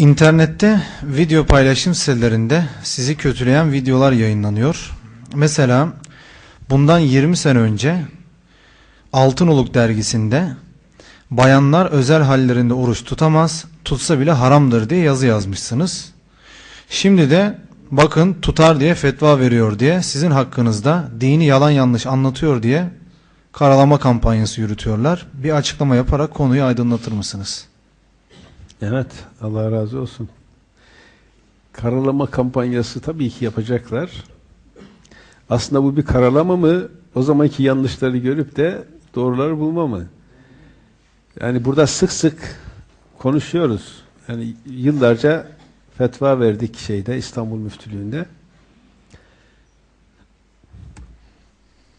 İnternette video paylaşım sitelerinde sizi kötüleyen videolar yayınlanıyor. Mesela bundan 20 sene önce Altınoluk dergisinde bayanlar özel hallerinde oruç tutamaz, tutsa bile haramdır diye yazı yazmışsınız. Şimdi de bakın tutar diye fetva veriyor diye sizin hakkınızda dini yalan yanlış anlatıyor diye karalama kampanyası yürütüyorlar. Bir açıklama yaparak konuyu aydınlatır mısınız? Evet, Allah razı olsun. Karalama kampanyası tabii ki yapacaklar. Aslında bu bir karalama mı? O zamanki yanlışları görüp de doğruları bulma mı? Yani burada sık sık konuşuyoruz. Yani yıllarca fetva verdik şeyde İstanbul Müftülüğü'nde.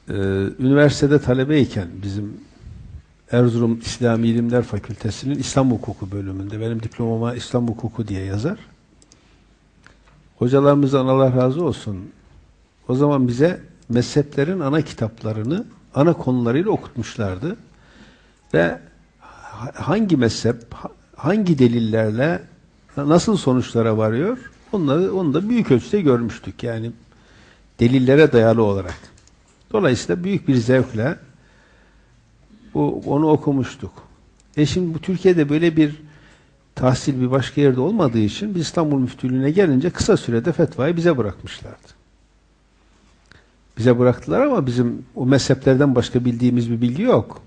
Ee, üniversitede talebeyken bizim Erzurum İslami İlimler Fakültesi'nin İslam Hukuku bölümünde benim diplomama İslam Hukuku diye yazar. Hocalarımızdan Allah razı olsun. O zaman bize mezheplerin ana kitaplarını ana konularıyla okutmuşlardı. Ve hangi mezhep hangi delillerle nasıl sonuçlara varıyor onları onu da büyük ölçüde görmüştük. Yani delillere dayalı olarak. Dolayısıyla büyük bir zevkle bu, onu okumuştuk. E şimdi bu Türkiye'de böyle bir tahsil bir başka yerde olmadığı için biz İstanbul Müftülüğü'ne gelince kısa sürede fetvayı bize bırakmışlardı. Bize bıraktılar ama bizim o mezheplerden başka bildiğimiz bir bilgi yok.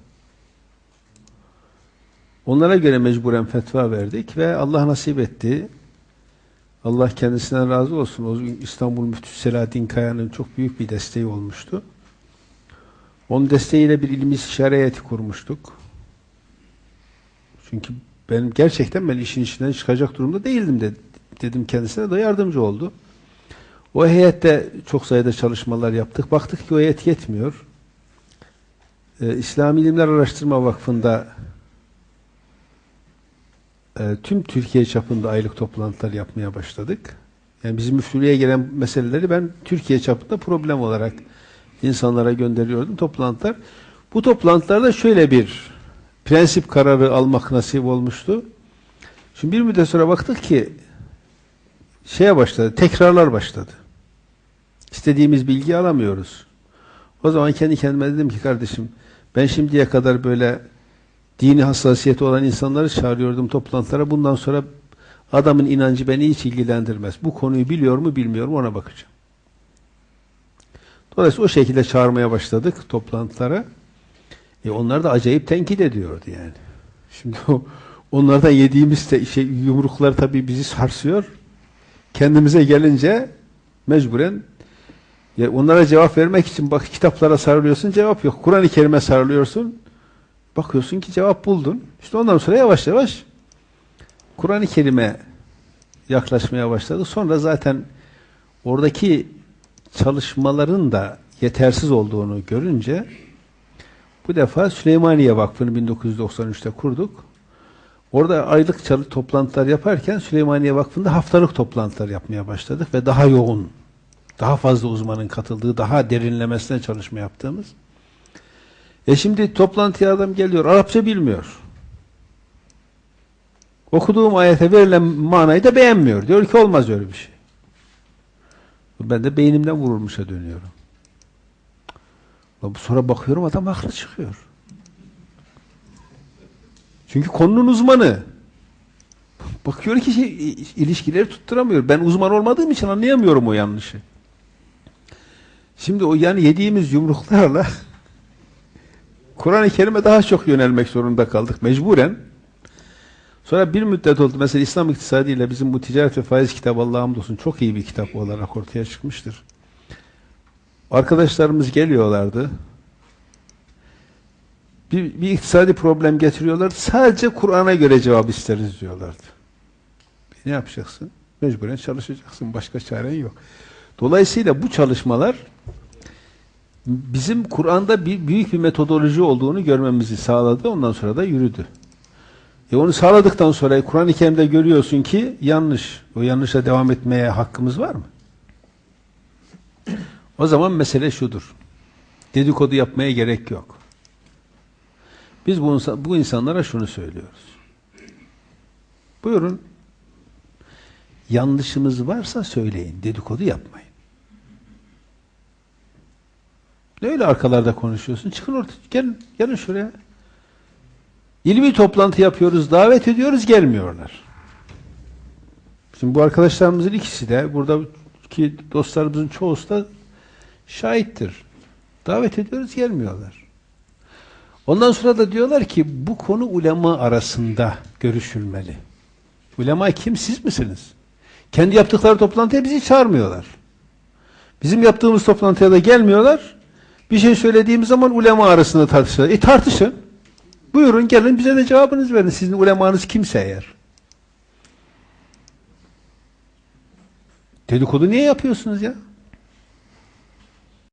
Onlara göre mecburen fetva verdik ve Allah nasip etti. Allah kendisinden razı olsun. O İstanbul Müftüsü Selahattin Kaya'nın çok büyük bir desteği olmuştu. Onun desteğiyle bir ilim istişare heyeti kurmuştuk. Çünkü benim gerçekten ben işin içinden çıkacak durumda değildim de, dedim kendisine de yardımcı oldu. O heyette çok sayıda çalışmalar yaptık. Baktık ki o heyet yetmiyor. Ee, İslami İlimler Araştırma Vakfı'nda e, tüm Türkiye çapında aylık toplantılar yapmaya başladık. Yani bizim müftülüğe gelen meseleleri ben Türkiye çapında problem olarak insanlara gönderiyordum toplantılar. Bu toplantılarda şöyle bir prensip kararı almak nasip olmuştu. Şimdi bir müddet sonra baktık ki şeye başladı, tekrarlar başladı. İstediğimiz bilgi alamıyoruz. O zaman kendi kendime dedim ki kardeşim ben şimdiye kadar böyle dini hassasiyeti olan insanları çağırıyordum toplantılara. Bundan sonra adamın inancı beni hiç ilgilendirmez. Bu konuyu biliyor mu bilmiyor mu ona bakacağım. Dolayısıyla o şekilde çağırmaya başladık toplantılara. E onlar da acayip tenkit ediyordu yani. Şimdi o onlardan yediğimiz te, şey, yumruklar tabii bizi sarsıyor. Kendimize gelince mecburen ya onlara cevap vermek için bak kitaplara sarılıyorsun cevap yok. Kur'an-ı Kerim'e sarılıyorsun. Bakıyorsun ki cevap buldun. İşte ondan sonra yavaş yavaş Kur'an-ı Kerim'e yaklaşmaya başladı. Sonra zaten oradaki çalışmaların da yetersiz olduğunu görünce bu defa Süleymaniye Vakfı'nı 1993'te kurduk. Orada aylık toplantılar yaparken Süleymaniye Vakfı'nda haftalık toplantılar yapmaya başladık ve daha yoğun, daha fazla uzmanın katıldığı, daha derinlemesine çalışma yaptığımız. E şimdi toplantıya adam geliyor, Arapça bilmiyor. Okuduğum ayete verilen manayı da beğenmiyor. Diyor ki olmaz öyle bir şey. Ben de beynimden vurulmuşa dönüyorum. Sonra bakıyorum adam haklı çıkıyor. Çünkü konunun uzmanı. Bakıyor ki şey, ilişkileri tutturamıyor. Ben uzman olmadığım için anlayamıyorum o yanlışı. Şimdi o yani yediğimiz yumruklarla Kur'an-ı Kerim'e daha çok yönelmek zorunda kaldık mecburen. Sonra bir müddet oldu. Mesela İslam İktisadi ile bizim bu ticaret ve faiz kitabı Allah'a hamdolsun çok iyi bir kitap olarak ortaya çıkmıştır. Arkadaşlarımız geliyorlardı. Bir, bir iktisadi problem getiriyorlardı. Sadece Kur'an'a göre cevap isteriz diyorlardı. Ne yapacaksın? Mecburen çalışacaksın. Başka çaren yok. Dolayısıyla bu çalışmalar bizim Kur'an'da bir büyük bir metodoloji olduğunu görmemizi sağladı. Ondan sonra da yürüdü. E onu sağladıktan sonra Kur'an-ı Kerim'de görüyorsun ki yanlış. O yanlışa devam etmeye hakkımız var mı? O zaman mesele şudur. Dedikodu yapmaya gerek yok. Biz bu, bu insanlara şunu söylüyoruz. Buyurun Yanlışımız varsa söyleyin. Dedikodu yapmayın. Ne öyle arkalarda konuşuyorsun? Çıkın ortaya. Gelin, gelin şuraya. İlmi toplantı yapıyoruz, davet ediyoruz, gelmiyorlar. Şimdi bu arkadaşlarımızın ikisi de, buradaki dostlarımızın çoğusu da şahittir. Davet ediyoruz, gelmiyorlar. Ondan sonra da diyorlar ki bu konu ulema arasında görüşülmeli. Ulema kim? Siz misiniz? Kendi yaptıkları toplantıya bizi çağırmıyorlar. Bizim yaptığımız toplantıya da gelmiyorlar. Bir şey söylediğimiz zaman ulema arasında tartışıyorlar. E tartışın. Buyurun gelin bize de cevabınız verin. Sizin ulemanız kimse eğer. Dedikodu niye yapıyorsunuz ya?